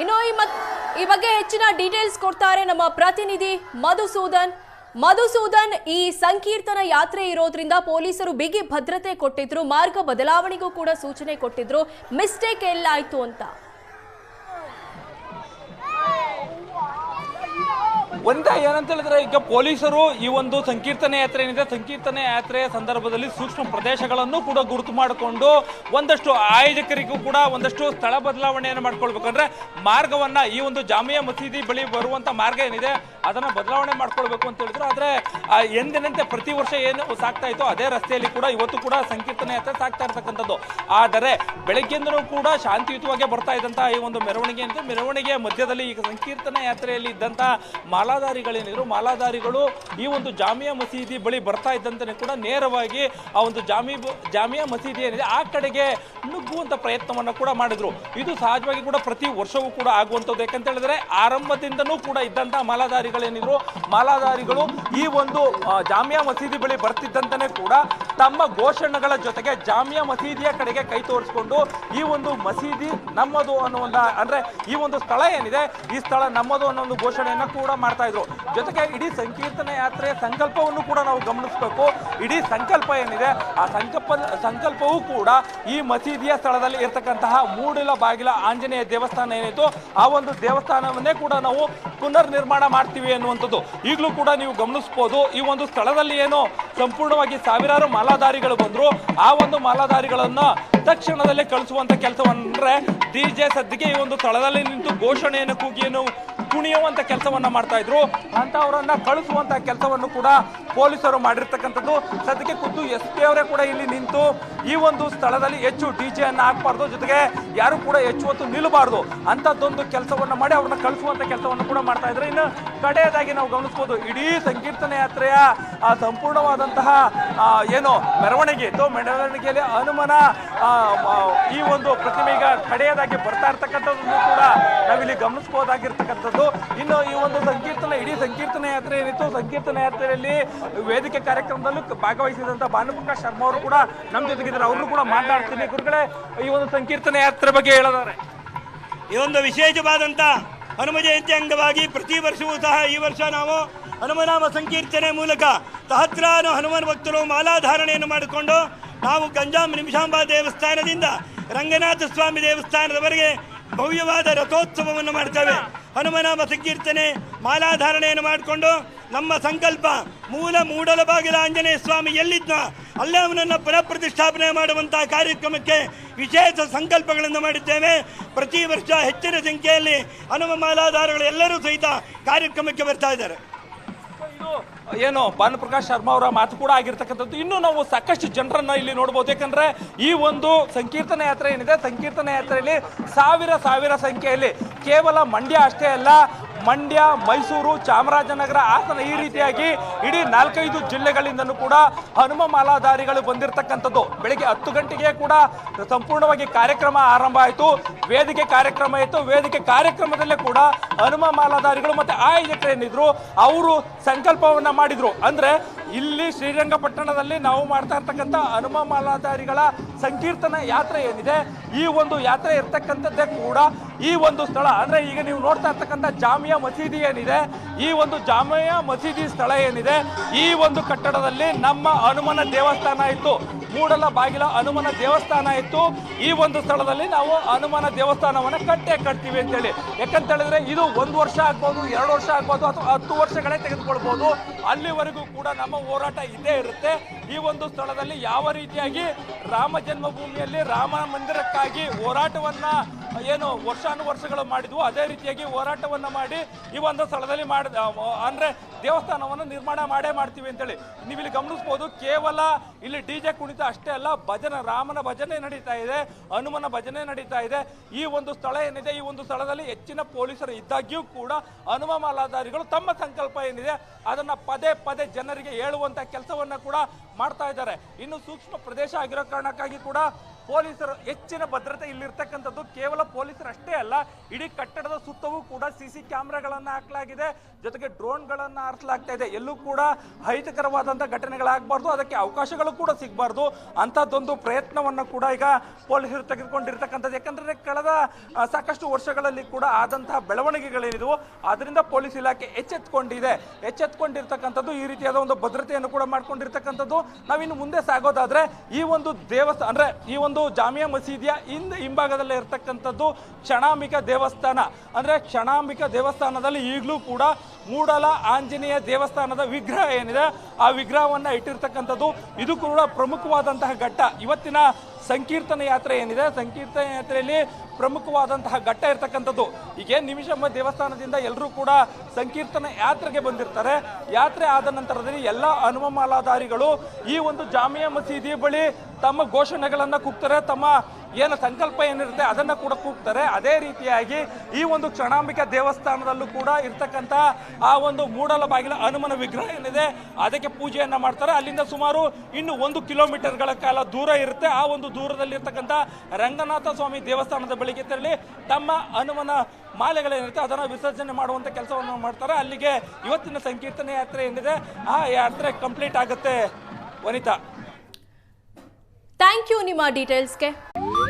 ಇನ್ನು ಈ ಈ ಬಗ್ಗೆ ಹೆಚ್ಚಿನ ಡೀಟೇಲ್ಸ್ ಕೊಡ್ತಾರೆ ನಮ್ಮ ಪ್ರತಿನಿಧಿ ಮಧುಸೂದನ್. ಮಧುಸೂದನ್ ಈ ಸಂಕೀರ್ತನ ಯಾತ್ರೆ ಇರೋದ್ರಿಂದ ಪೊಲೀಸರು ಬಿಗಿ ಭದ್ರತೆ ಕೊಟ್ಟಿದ್ರು, ಮಾರ್ಗ ಬದಲಾವಣೆಗೂ ಕೂಡ ಸೂಚನೆ ಕೊಟ್ಟಿದ್ರು. ಮಿಸ್ಟೇಕ್ ಎಲ್ಲಾಯ್ತು ಅಂತ. ಒಂದ ಏನಂತ ಹೇಳಿದ್ರೆ ಈಗ ಪೊಲೀಸರು ಈ ಒಂದು ಸಂಕೀರ್ತನೆ ಯಾತ್ರೆ ಏನಿದೆ, ಸಂಕೀರ್ತನೆ ಯಾತ್ರೆಯ ಸಂದರ್ಭದಲ್ಲಿ ಸೂಕ್ಷ್ಮ ಪ್ರದೇಶಗಳನ್ನು ಕೂಡ ಗುರುತು ಮಾಡಿಕೊಂಡು ಒಂದಷ್ಟು ಆಯೋಜಕರಿಗೂ ಕೂಡ ಒಂದಷ್ಟು ಸ್ಥಳ ಬದಲಾವಣೆಯನ್ನು ಮಾಡ್ಕೊಳ್ಬೇಕಂದ್ರೆ ಮಾರ್ಗವನ್ನ ಈ ಒಂದು ಜಾಮಿಯಾ ಮಸೀದಿ ಬಳಿ ಬರುವಂತ ಮಾರ್ಗ ಏನಿದೆ, ಅದನ್ನ ಬದಲಾವಣೆ ಮಾಡ್ಕೊಳ್ಬೇಕು ಅಂತ ಹೇಳಿದ್ರು. ಆದ್ರೆ ಎಂದಿನಂತೆ ಪ್ರತಿ ವರ್ಷ ಏನು ಸಾಕ್ತಾ ಇತ್ತು ಅದೇ ರಸ್ತೆಯಲ್ಲಿ ಕೂಡ ಇವತ್ತು ಕೂಡ ಸಂಕೀರ್ತನೆ ಯಾತ್ರೆ ಸಾಕ್ತಾ ಇರ್ತಕ್ಕಂಥದ್ದು. ಆದರೆ ಬೆಳಗ್ಗೆಯಿಂದಲೂ ಕೂಡ ಶಾಂತಿಯುತವಾಗಿ ಬರ್ತಾ ಇದ್ದಂತಹ ಈ ಒಂದು ಮೆರವಣಿಗೆ ಅಂತ ಮೆರವಣಿಗೆಯ ಮಧ್ಯದಲ್ಲಿ ಈಗ ಸಂಕೀರ್ತನೆ ಯಾತ್ರೆಯಲ್ಲಿ ಇದ್ದಂತಹ ಮಾಲಾಧಾರಿಗಳೇನಿದ್ರು ಮಾಲಾಧಾರಿಗಳು ಈ ಒಂದು ಜಾಮಿಯಾ ಮಸೀದಿ ಬಳಿ ಬರ್ತಾ ಇದ್ದಂತೆ ಕೂಡ ನೇರವಾಗಿ ಆ ಒಂದು ಜಾಮಿ ಜಾಮಿಯಾ ಮಸೀದಿ ಏನಿದೆ, ಆ ಕಡೆಗೆ ನುಗ್ಗುವಂತ ಪ್ರಯತ್ನವನ್ನ ಕೂಡ ಮಾಡಿದ್ರು. ಇದು ಸಹಜವಾಗಿ ಕೂಡ ಪ್ರತಿ ವರ್ಷವೂ ಕೂಡ ಆಗುವಂಥದ್ದು. ಯಾಕಂತ ಹೇಳಿದ್ರೆ ಆರಂಭದಿಂದನೂ ಕೂಡ ಇದ್ದಂತಹ ಮಾಲಾಧಾರಿಗಳೇನಿದ್ರು ಮಾಲಾಧಾರಿಗಳು ಈ ಒಂದು ಜಾಮಿಯಾ ಮಸೀದಿ ಬಳಿ ಬರ್ತಿದ್ದಂತೆ ಕೂಡ ತಮ್ಮ ಘೋಷಣೆಗಳ ಜೊತೆಗೆ ಜಾಮಿಯಾ ಮಸೀದಿಯ ಕಡೆಗೆ ಕೈ ತೋರಿಸ್ಕೊಂಡು ಈ ಒಂದು ಮಸೀದಿ ನಮ್ಮದು ಅನ್ನುವಂಥ ಅಂದ್ರೆ ಈ ಒಂದು ಸ್ಥಳ ಏನಿದೆ, ಈ ಸ್ಥಳ ನಮ್ಮದು ಅನ್ನೋ ಒಂದು ಘೋಷಣೆಯನ್ನ ಕೂಡ ಮಾಡ್ತಾ ಇದ್ರು. ಜೊತೆಗೆ ಇಡೀ ಸಂಕೀರ್ತನ ಯಾತ್ರೆ ಸಂಕಲ್ಪವನ್ನು ಕೂಡ ನಾವು ಗಮನಿಸಬೇಕು. ಇಡೀ ಸಂಕಲ್ಪ ಏನಿದೆ, ಆ ಸಂಕಲ್ಪ, ಸಂಕಲ್ಪವೂ ಕೂಡ ಈ ಮಸೀದಿಯ ಸ್ಥಳದಲ್ಲಿ ಇರತಕ್ಕಂತಹ ಮೂಡಿಲ ಬಾಗಿಲ ಆಂಜನೇಯ ದೇವಸ್ಥಾನ ಏನಿತ್ತು, ಆ ಒಂದು ದೇವಸ್ಥಾನವನ್ನೇ ಕೂಡ ನಾವು ಪುನರ್ ನಿರ್ಮಾಣ ಮಾಡ್ತೀವಿ ಅನ್ನುವಂಥದ್ದು ಈಗಲೂ ಕೂಡ ನೀವು ಗಮನಿಸ್ಬೋದು, ಈ ಒಂದು ಸ್ಥಳದಲ್ಲಿ ಏನು ಸಂಪೂರ್ಣವಾಗಿ ಸಾವಿರಾರು ಮಾಲಾಧಾರಿಗಳು ಬಂದರು. ಆ ಒಂದು ಮಾಲಾಧಾರಿಗಳನ್ನ ತಕ್ಷಣದಲ್ಲೇ ಕಳಿಸುವಂತ ಕೆಲಸವನ್ನೇ ಡಿ ಜೆ ಸದ್ಯಕ್ಕೆ ಈ ಒಂದು ಸ್ಥಳದಲ್ಲಿ ನಿಂತು ಘೋಷಣೆಯನ್ನು ಕೂಗಿಯನ್ನು ಕುಣಿಯುವಂಥ ಕೆಲಸವನ್ನ ಮಾಡ್ತಾ ಇದ್ರು. ಅಂತವರನ್ನ ಕಳಿಸುವಂತ ಕೆಲಸವನ್ನು ಕೂಡ ಪೊಲೀಸರು ಮಾಡಿರ್ತಕ್ಕಂಥದ್ದು. ಸದ್ಯಕ್ಕೆ ಖುದ್ದು ಎಸ್ ಪಿ ಅವರೇ ಕೂಡ ಇಲ್ಲಿ ನಿಂತು ಈ ಒಂದು ಸ್ಥಳದಲ್ಲಿ ಹೆಚ್ಚು ಡಿ ಜೆ ಅನ್ನ ಹಾಕ್ಬಾರ್ದು. ಜೊತೆಗೆ ಯಾರು ಕೂಡ ಹೆಚ್ಚು ಹೊತ್ತು ನಿಲ್ಲಬಾರ್ದು. ಅಂತದ್ದೊಂದು ಕೆಲಸವನ್ನ ಮಾಡಿ ಅವ್ರನ್ನ ಕಳಿಸುವಂತ ಕೆಲಸವನ್ನು ಕೂಡ ಮಾಡ್ತಾ ಇದ್ರು. ಇನ್ನು ಕಡೆಯದಾಗಿ ನಾವು ಗಮನಿಸಬಹುದು ಇಡೀ ಸಂಕೀರ್ತನೆ ಯಾತ್ರೆಯ ಆ, ಸಂಪೂರ್ಣವಾದಂತಹ ಆ, ಏನು ಮೆರವಣಿಗೆ ಇತ್ತು ಮೆರವಣಿಗೆಯಲ್ಲಿ ಹನುಮನ ಈ ಒಂದು ಪ್ರತಿಮೆ ಈಗ ಕಡೆಯದಾಗಿ ಬರ್ತಾ ಇರ್ತಕ್ಕಂಥದ್ದನ್ನು ಕೂಡ ನಾವಿಲ್ಲಿ ಗಮನಿಸಬಹುದಾಗಿರ್ತಕ್ಕಂಥದ್ದು. ಇನ್ನು ಈ ಒಂದು ಸಂಕೀರ್ತನ ಇಡೀ ಸಂಕೀರ್ತನ ಯಾತ್ರೆ ಏನಿತ್ತು ಸಂಕೀರ್ತನ ಯಾತ್ರೆಯಲ್ಲಿ ವೇದಿಕೆ ಕಾರ್ಯಕ್ರಮದಲ್ಲೂ ಭಾಗವಹಿಸಿದಂತ ಭಾನುಪ್ರಕಾಶ್ ಶರ್ಮಾ ಅವರು ಕೂಡ ನಮ್ಮ ಜೊತೆಗಿದ್ದಾರೆ. ಅವರು ಕೂಡ ಮಾತನಾಡ್ತೀನಿ ಗುರುಗಳೇ ಈ ಒಂದು ಸಂಕೀರ್ತನ ಯಾತ್ರೆ ಬಗ್ಗೆ ಹೇಳಿದ್ದಾರೆ. ಇದೊಂದು ವಿಶೇಷವಾದಂಥ ಹನುಮ ಜಯಂತಿ ಅಂಗವಾಗಿ ಪ್ರತಿ ವರ್ಷವೂ ಸಹ ಈ ವರ್ಷ ನಾವು ಹನುಮನಾಮ ಸಂಕೀರ್ತನೆ ಮೂಲಕ ಸಹಸ್ರಾರು ಹನುಮಾನ್ ಭಕ್ತರು ಮಾಲಾಧಾರಣೆಯನ್ನು ಮಾಡಿಕೊಂಡು ನಾವು ಗಂಜಾಂ ನಿಮಿಷಾಂಬ ದೇವಸ್ಥಾನದಿಂದ ರಂಗನಾಥ ಸ್ವಾಮಿ ದೇವಸ್ಥಾನದವರೆಗೆ ಭವ್ಯವಾದ ರಥೋತ್ಸವವನ್ನು ಮಾಡ್ತೇವೆ. ಹನುಮನಾಮ ಸಂಕೀರ್ತನೆ ಮಾಲಾಧಾರಣೆಯನ್ನು ಮಾಡಿಕೊಂಡು ನಮ್ಮ ಸಂಕಲ್ಪ ಮೂಲ ಮೂಡಲ ಬಾಗಿಲ ಆಂಜನೇಯ ಸ್ವಾಮಿ ಎಲ್ಲಿದ್ದ ಅಲ್ಲೇ ಅವನನ್ನು ಪುನಃ ಪ್ರತಿಷ್ಠಾಪನೆ ಮಾಡುವಂತಹ ಕಾರ್ಯಕ್ರಮಕ್ಕೆ ವಿಶೇಷ ಸಂಕಲ್ಪಗಳನ್ನು ಮಾಡಿದ್ದೇವೆ. ಪ್ರತಿ ವರ್ಷ ಹೆಚ್ಚಿನ ಸಂಖ್ಯೆಯಲ್ಲಿ ಹನುಮ ಮಾಲಾಧಾರಗಳು ಎಲ್ಲರೂ ಸಹಿತ ಕಾರ್ಯಕ್ರಮಕ್ಕೆ ಬರ್ತಾ ಇದ್ದಾರೆ. ಇದು ಏನು ಪ್ರಕಾಶ್ ಶರ್ಮಾ ಅವರ ಮಾತು ಕೂಡ ಆಗಿರ್ತಕ್ಕಂಥದ್ದು. ಇನ್ನು ನಾವು ಸಾಕಷ್ಟು ಜನರನ್ನ ಇಲ್ಲಿ ನೋಡಬಹುದು ಯಾಕಂದ್ರೆ ಈ ಒಂದು ಸಂಕೀರ್ತನ ಯಾತ್ರೆ ಏನಿದೆ? ಸಂಕೀರ್ತನ ಯಾತ್ರೆಯಲ್ಲಿ ಸಾವಿರ ಸಾವಿರ ಸಂಖ್ಯೆಯಲ್ಲಿ ಕೇವಲ ಮಂಡ್ಯ ಅಷ್ಟೇ ಅಲ್ಲ ಮಂಡ್ಯ, ಮೈಸೂರು, ಚಾಮರಾಜನಗರ ಹಾಸನ ಈ ರೀತಿಯಾಗಿ ಇಡೀ ನಾಲ್ಕೈದು ಜಿಲ್ಲೆಗಳಿಂದನೂ ಕೂಡ ಹನುಮ ಮಾಲಾಧಾರಿಗಳು ಬಂದಿರತಕ್ಕಂಥದ್ದು. ಬೆಳಿಗ್ಗೆ ಹತ್ತು ಗಂಟೆಗೆ ಕೂಡ ಸಂಪೂರ್ಣವಾಗಿ ಕಾರ್ಯಕ್ರಮ ಆರಂಭ ಆಯಿತು. ವೇದಿಕೆ ಕಾರ್ಯಕ್ರಮ ಆಯಿತು ವೇದಿಕೆ ಕಾರ್ಯಕ್ರಮದಲ್ಲೇ ಕೂಡ ಹನುಮ ಮಾಲಾಧಾರಿಗಳು ಮತ್ತೆ ಆಯೋಜಕರೇನಿದ್ರು ಅವರು ಸಂಕಲ್ಪವನ್ನು ಮಾಡಿದರು. ಅಂದ್ರೆ ಇಲ್ಲಿ ಶ್ರೀರಂಗಪಟ್ಟಣದಲ್ಲಿ ನಾವು ಮಾಡ್ತಾ ಇರ್ತಕ್ಕಂಥ ಹನುಮ ಮಾಲಾಧಾರಿಗಳ ಸಂಕೀರ್ತನ ಯಾತ್ರೆ ಏನಿದೆ, ಈ ಒಂದು ಯಾತ್ರೆ ಇರ್ತಕ್ಕಂಥದ್ದೇ ಕೂಡ ಈ ಒಂದು ಸ್ಥಳ. ಅಂದ್ರೆ ಈಗ ನೀವು ನೋಡ್ತಾ ಇರ್ತಕ್ಕಂಥ ಜಾಮಿಯಾ ಮಸೀದಿ ಏನಿದೆ ಈ ಒಂದು ಜಾಮಯಾ ಮಸೀದಿ ಸ್ಥಳ ಏನಿದೆ, ಈ ಒಂದು ಕಟ್ಟಡದಲ್ಲಿ ನಮ್ಮ ಹನುಮನ ದೇವಸ್ಥಾನ ಇತ್ತು. ಮೂಡಲ ಬಾಗಿಲ ಹನುಮನ ದೇವಸ್ಥಾನ ಇತ್ತು. ಈ ಒಂದು ಸ್ಥಳದಲ್ಲಿ ನಾವು ಹನುಮನ ದೇವಸ್ಥಾನವನ್ನು ಕಟ್ಟೆ ಕಟ್ತೀವಿ ಅಂತೇಳಿ. ಯಾಕಂತ ಹೇಳಿದ್ರೆ ಇದು ಒಂದು ವರ್ಷ ಆಗ್ಬೋದು, ಎರಡು ವರ್ಷ ಆಗ್ಬೋದು, ಅಥವಾ ಹತ್ತು ವರ್ಷಗಳೇ ತೆಗೆದುಕೊಳ್ಬೋದು. ಅಲ್ಲಿವರೆಗೂ ಕೂಡ ನಮ್ಮ ಹೋರಾಟ ಇದೇ ಇರುತ್ತೆ. ಈ ಒಂದು ಸ್ಥಳದಲ್ಲಿ ಯಾವ ರೀತಿಯಾಗಿ ರಾಮ ಜನ್ಮಭೂಮಿಯಲ್ಲಿ ರಾಮ ಮಂದಿರಕ್ಕಾಗಿ ಹೋರಾಟವನ್ನ ಏನು ವರ್ಷಾನುವರ್ಷಗಳು ಮಾಡಿದ್ವು, ಅದೇ ರೀತಿಯಾಗಿ ಹೋರಾಟವನ್ನು ಮಾಡಿ ಈ ಒಂದು ಸ್ಥಳದಲ್ಲಿ ಮಾಡ ಅಂದರೆ ದೇವಸ್ಥಾನವನ್ನು ನಿರ್ಮಾಣ ಮಾಡೇ ಮಾಡ್ತೀವಿ ಅಂತೇಳಿ. ನೀವು ಇಲ್ಲಿ ಗಮನಿಸಬಹುದು ಕೇವಲ ಇಲ್ಲಿ ಡಿ ಜೆ ಕುಣಿತ ಅಷ್ಟೇ ಅಲ್ಲ, ಭಜನೆ, ರಾಮನ ಭಜನೆ ನಡೀತಾ ಇದೆ, ಹನುಮನ ಭಜನೆ ನಡೀತಾ ಇದೆ. ಈ ಒಂದು ಸ್ಥಳ ಏನಿದೆ, ಈ ಒಂದು ಸ್ಥಳದಲ್ಲಿ ಹೆಚ್ಚಿನ ಪೊಲೀಸರು ಇದ್ದಾಗ್ಯೂ ಕೂಡ ಹನುಮ ಮಾಲಾಧಾರಿಗಳು ತಮ್ಮ ಸಂಕಲ್ಪ ಏನಿದೆ, ಅದನ್ನು ಪದೇ ಪದೇ ಜನರಿಗೆ ಹೇಳುವಂಥ ಕೆಲಸವನ್ನು ಕೂಡ ಮಾಡ್ತಾ ಇದ್ದಾರೆ. ಇನ್ನು ಸೂಕ್ಷ್ಮ ಪ್ರದೇಶ ಆಗಿರೋ ಕಾರಣಕ್ಕಾಗಿ ಕೂಡ ಪೊಲೀಸರು ಹೆಚ್ಚಿನ ಭದ್ರತೆ ಇಲ್ಲಿರ್ತಕ್ಕಂಥದ್ದು ಕೇವಲ ಪೊಲೀಸರು ಅಷ್ಟೇ ಅಲ್ಲ, ಇಡೀ ಕಟ್ಟಡದ ಸುತ್ತವೂ ಕೂಡ ಸಿ ಸಿ ಕ್ಯಾಮ್ರಾಗಳನ್ನ ಹಾಕಲಾಗಿದೆ. ಜೊತೆಗೆ ಡ್ರೋನ್ಗಳನ್ನು ಹಾರಿಸಲಾಗ್ತಾ ಇದೆ. ಎಲ್ಲೂ ಕೂಡ ಅಹಿತಕರವಾದಂಥ ಘಟನೆಗಳಾಗಬಾರ್ದು, ಅದಕ್ಕೆ ಅವಕಾಶಗಳು ಕೂಡ ಸಿಗಬಾರ್ದು. ಅಂಥದ್ದೊಂದು ಪ್ರಯತ್ನವನ್ನು ಕೂಡ ಈಗ ಪೊಲೀಸರು ತೆಗೆದುಕೊಂಡಿರ್ತಕ್ಕಂಥದ್ದು. ಯಾಕಂದರೆ ಕಳೆದ ಸಾಕಷ್ಟು ವರ್ಷಗಳಲ್ಲಿ ಕೂಡ ಆದಂತಹ ಬೆಳವಣಿಗೆಗಳೇನಿದವು ಅದರಿಂದ ಪೊಲೀಸ್ ಇಲಾಖೆ ಎಚ್ಚೆತ್ಕೊಂಡಿದೆ. ಎಚ್ಚೆತ್ಕೊಂಡಿರ್ತಕ್ಕಂಥದ್ದು ಈ ರೀತಿಯಾದ ಒಂದು ಭದ್ರತೆಯನ್ನು ಕೂಡ ಮಾಡ್ಕೊಂಡಿರ್ತಕ್ಕಂಥದ್ದು. ನಾವಿನ್ನು ಮುಂದೆ ಸಾಗೋದಾದರೆ ಈ ಒಂದು ದೇವಸ್ಥಾನ, ಅಂದರೆ ಈ ಒಂದು ಜಾಮಿಯಾ ಮಸೀದಿಯ ಹಿಂದೆ ಹಿಂಭಾಗದಲ್ಲಿ ಇರತಕ್ಕಂಥದ್ದು ಕ್ಷಣಾಂಬಿಕ ದೇವಸ್ಥಾನ. ಅಂದರೆ ಕ್ಷಣಾಂಬಿಕ ದೇವಸ್ಥಾನದಲ್ಲಿ ಈಗಲೂ ಕೂಡ ಮೂಡಲ ಆಂಜನೇಯ ದೇವಸ್ಥಾನದ ವಿಗ್ರಹ ಏನಿದೆ, ಆ ವಿಗ್ರಹವನ್ನು ಇಟ್ಟಿರ್ತಕ್ಕಂಥದ್ದು. ಇದು ಕೂಡ ಪ್ರಮುಖವಾದಂತಹ ಘಟ್ಟ. ಇವತ್ತಿನ ಸಂಕೀರ್ತನ ಯಾತ್ರೆ ಏನಿದೆ, ಸಂಕೀರ್ತನ ಯಾತ್ರೆಯಲ್ಲಿ ಪ್ರಮುಖವಾದಂತಹ ಘಟ್ಟ ಇರ್ತಕ್ಕಂಥದ್ದು. ಹೀಗೆ ನಿಮಿಷಮ್ಮ ದೇವಸ್ಥಾನದಿಂದ ಎಲ್ಲರೂ ಕೂಡ ಸಂಕೀರ್ತನ ಯಾತ್ರೆಗೆ ಬಂದಿರ್ತಾರೆ. ಯಾತ್ರೆ ಆದ ನಂತರದಲ್ಲಿ ಎಲ್ಲ ಹನುಮಮಾಲಾಧಾರಿಗಳು ಈ ಒಂದು ಜಾಮಿಯಾ ಮಸೀದಿ ಬಳಿ ತಮ್ಮ ಘೋಷಣೆಗಳನ್ನು ಕೂಗ್ತಾರೆ. ತಮ್ಮ ಏನು ಸಂಕಲ್ಪ ಏನಿರುತ್ತೆ ಅದನ್ನು ಕೂಡ ಕೂಗ್ತಾರೆ. ಅದೇ ರೀತಿಯಾಗಿ ಈ ಒಂದು ಕ್ಷಣಾಂಬಿಕಾ ದೇವಸ್ಥಾನದಲ್ಲೂ ಕೂಡ ಇರ್ತಕ್ಕಂಥ ಆ ಒಂದು ಮೂಡಲ ಬಾಗಿಲ ಹನುಮನ ವಿಗ್ರಹ ಏನಿದೆ, ಅದಕ್ಕೆ ಪೂಜೆಯನ್ನು ಮಾಡ್ತಾರೆ. ಅಲ್ಲಿಂದ ಸುಮಾರು ಇನ್ನು ಒಂದು ಕಿಲೋಮೀಟರ್ಗಳ ಕಾಲ ದೂರ ಇರುತ್ತೆ. ಆ ಒಂದು ದೂರದಲ್ಲಿ ಇರ್ತಕ್ಕಂಥ ರಂಗನಾಥ ಸ್ವಾಮಿ ದೇವಸ್ಥಾನದ ಬಳಿಗೆ ತೆರಳಿ ತಮ್ಮ ಹನುಮನ ಮಾಲೆಗಳೇನಿರುತ್ತೆ ಅದನ್ನು ವಿಸರ್ಜನೆ ಮಾಡುವಂಥ ಕೆಲಸವನ್ನು ಮಾಡ್ತಾರೆ. ಅಲ್ಲಿಗೆ ಇವತ್ತಿನ ಸಂಕೀರ್ತನೆ ಯಾತ್ರೆ ಏನಿದೆ, ಆ ಯಾತ್ರೆ ಕಂಪ್ಲೀಟ್ ಆಗುತ್ತೆ. ವನಿತಾ. ಥ್ಯಾಂಕ್ ಯು ನಿಮ್ಮ ಡೀಟೇಲ್ಸ್ಗೆ.